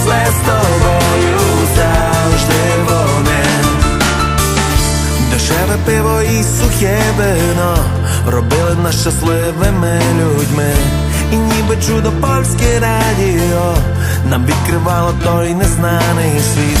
Числе з тобою завжди вони. Дешеве пиво і сухе вино робили нас щасливими людьми. І ніби чудо польське радіо нам відкривало той незнаний світ.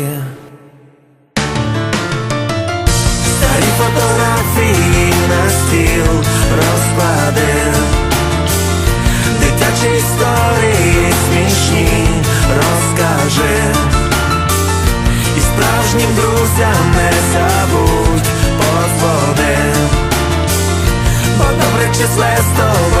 Добре числе з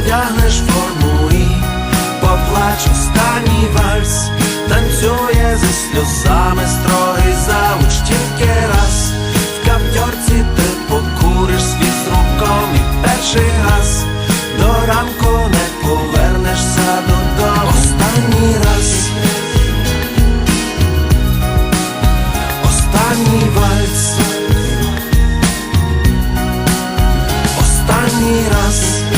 одягнеш форму і поплач останній вальс, танцює зі сльозами строгий завуч тільки раз, в каптьорці ти покуриш свій з руком і перший раз, до ранку не повернешся додому. Останній раз, останній вальс. Останній раз.